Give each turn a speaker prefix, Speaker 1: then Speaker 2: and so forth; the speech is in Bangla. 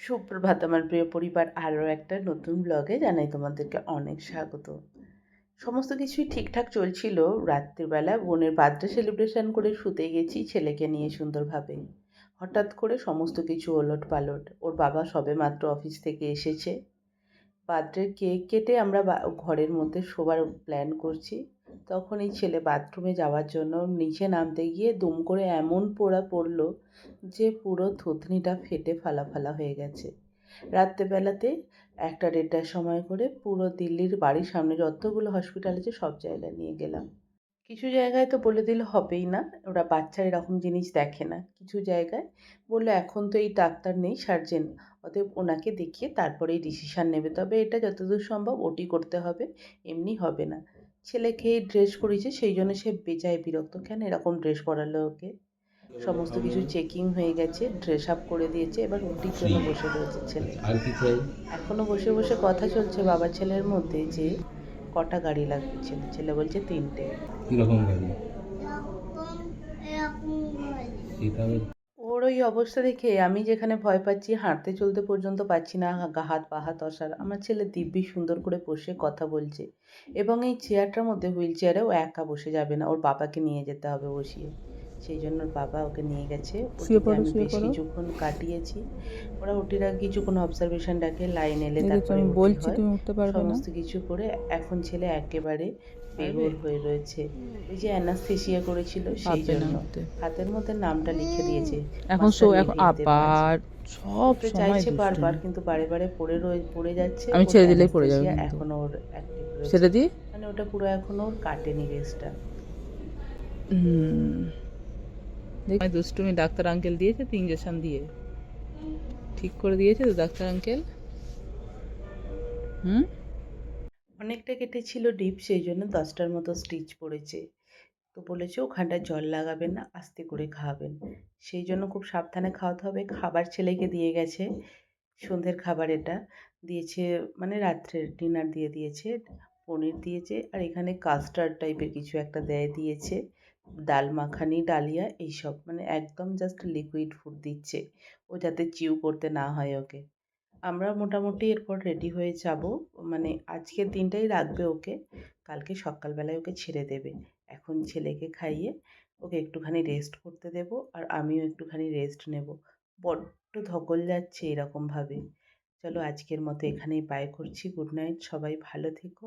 Speaker 1: সুপ্রভাত আমার প্রিয় পরিবার, আরও একটা নতুন ব্লগে জানাই তোমাদেরকে অনেক স্বাগত। সমস্ত কিছুই ঠিকঠাক চলছিল। রাত্রিবেলা বোনের বার্থডে সেলিব্রেশন করে শুতে গেছি ছেলেকে নিয়ে সুন্দরভাবে। হঠাৎ করে সমস্ত কিছু ওলট পালট ওর বাবা সবে মাত্র অফিস থেকে এসেছে। বার্থডে কেক কেটে আমরা ঘরের মধ্যে শোবার প্ল্যান করছি। তখন এই ছেলে বাথরুমে যাওয়ার জন্য নিচে নামতে গিয়ে দুম করে এমন পোড়া পড়ল যে পুরো থুতনিটা ফেটে ফালা ফালা হয়ে গেছে। রাত্রেবেলাতে একটা দেড়টার সময় করে পুরো দিল্লির বাড়ির সামনে যতগুলো হসপিটাল আছে সব জায়গায় নিয়ে গেলাম। কিছু জায়গায় তো বলে দিলে হবেই না, ওরা বাচ্চার এরকম জিনিস দেখে না। কিছু জায়গায় বলল, এখন তো এই ডাক্তার নেই সার্জেন অতএব ওনাকে দেখিয়ে তারপরেই ডিসিশান নেবে। তবে এটা যতদূর সম্ভব ওটি করতে হবে, এমনি হবে না। ছেলেকে ড্রেস করেছে সেই জন্য সে বেজায় বিরক্ত। কেন এরকম ড্রেস পরালো ওকে? সমস্ত কিছু চেকিং হয়ে গেছে ড্রেস আপ করে দিয়েছে এবার উটির জন্য বসে রয়েছে ছেলে। এখনও বসে বসে কথা চলছে বাবা ছেলের মধ্যে যে কটা গাড়ি লাগবে ছেলে ছেলে বলছে তিনটে।
Speaker 2: কীরকম গাড়ি?
Speaker 1: ওই অবস্থা দেখে আমি যেখানে ভয় পাচ্ছি, হাঁটতে চলতে পর্যন্ত পাচ্ছি না, গা হাত পা হাত অসার। আমার ছেলে দিব্যি সুন্দর করে বসে কথা বলছে এবং এই চেয়ারটার মধ্যে হুইল চেয়ারে ও একা বসে যাবে না, ওর বাবাকে নিয়ে যেতে হবে বসিয়ে। সেই জন্য ওর বাবা ওকে নিয়ে গেছে। আমি বেশ কিছুক্ষণ কাটিয়েছি। ওরা ওটিরা কিছুক্ষণ অবজারভেশন ডাকে লাইন এলে তারপরে
Speaker 3: বলছি তুমি উঠতে পারবে না।
Speaker 1: সমস্ত কিছু করে এখন ছেলে একেবারে বেঘোর হয়ে রয়েছে। ওই যে অ্যানাস্থেসিয়া করেছিল সেই জন্য হাতের মধ্যে নামটা লিখে দিয়েছে।
Speaker 3: এখন
Speaker 1: মাস্টার
Speaker 3: এখন আবার সব
Speaker 1: চাইছে। বারবার কিন্তু বারে বারে পড়ে রয়ে পড়ে যাচ্ছে।
Speaker 3: আমি ছেড়ে দিলেই পড়ে যাবে।
Speaker 1: এখনও ওর
Speaker 3: ছেড়ে দিই?
Speaker 1: মানে ওটা পুরো এখনও ওর কাটেনি রেসটা
Speaker 3: হুম দেখ। দুষ্টুমি ডাক্তার আঙ্কেল দিয়েছে তো ইঞ্জেকশন দিয়ে। ঠিক করে দিয়েছে তো ডাক্তার আঙ্কেল। হুম?
Speaker 1: অনেকটা কেটেছিল ডিপ সেই জন্য দশটার মতো স্টিচ পড়েছে। তো বলেছে ওখানটা জল লাগাবেন না আস্তে করে খাওয়াবেন। সেই জন্য খুব সাবধানে খাওয়াতে হবে। খাবার ছেলেকে দিয়ে গেছে সন্ধ্যের খাবার এটা। দিয়েছে মানে রাত্রের ডিনার দিয়ে দিয়েছে পনির দিয়েছে আর এখানে কাস্টার্ড টাইপের কিছু একটা দেয় দিয়েছে। ডাল মাখানি, ডালিয়া এইসব মানে একদম জাস্ট লিকুইড ফুড দিচ্ছে। ও যাতে চিউ করতে না হয় ওকে। আমরা মোটামুটি এরপর রেডি হয়ে যাব। মানে আজকের দিনটাই রাখবে ওকে। কালকে সকালবেলায় ওকে ছেড়ে দেবে। এখন ছেলেকে খাইয়ে ওকে একটুখানি রেস্ট করতে দেব আর আমিও একটুখানি রেস্ট নেব। বড্ড ধকল যাচ্ছে এরকমভাবে। চলো আজকের মতো এখানেই বাই করছি। গুড নাইট সবাই ভালো থেকো।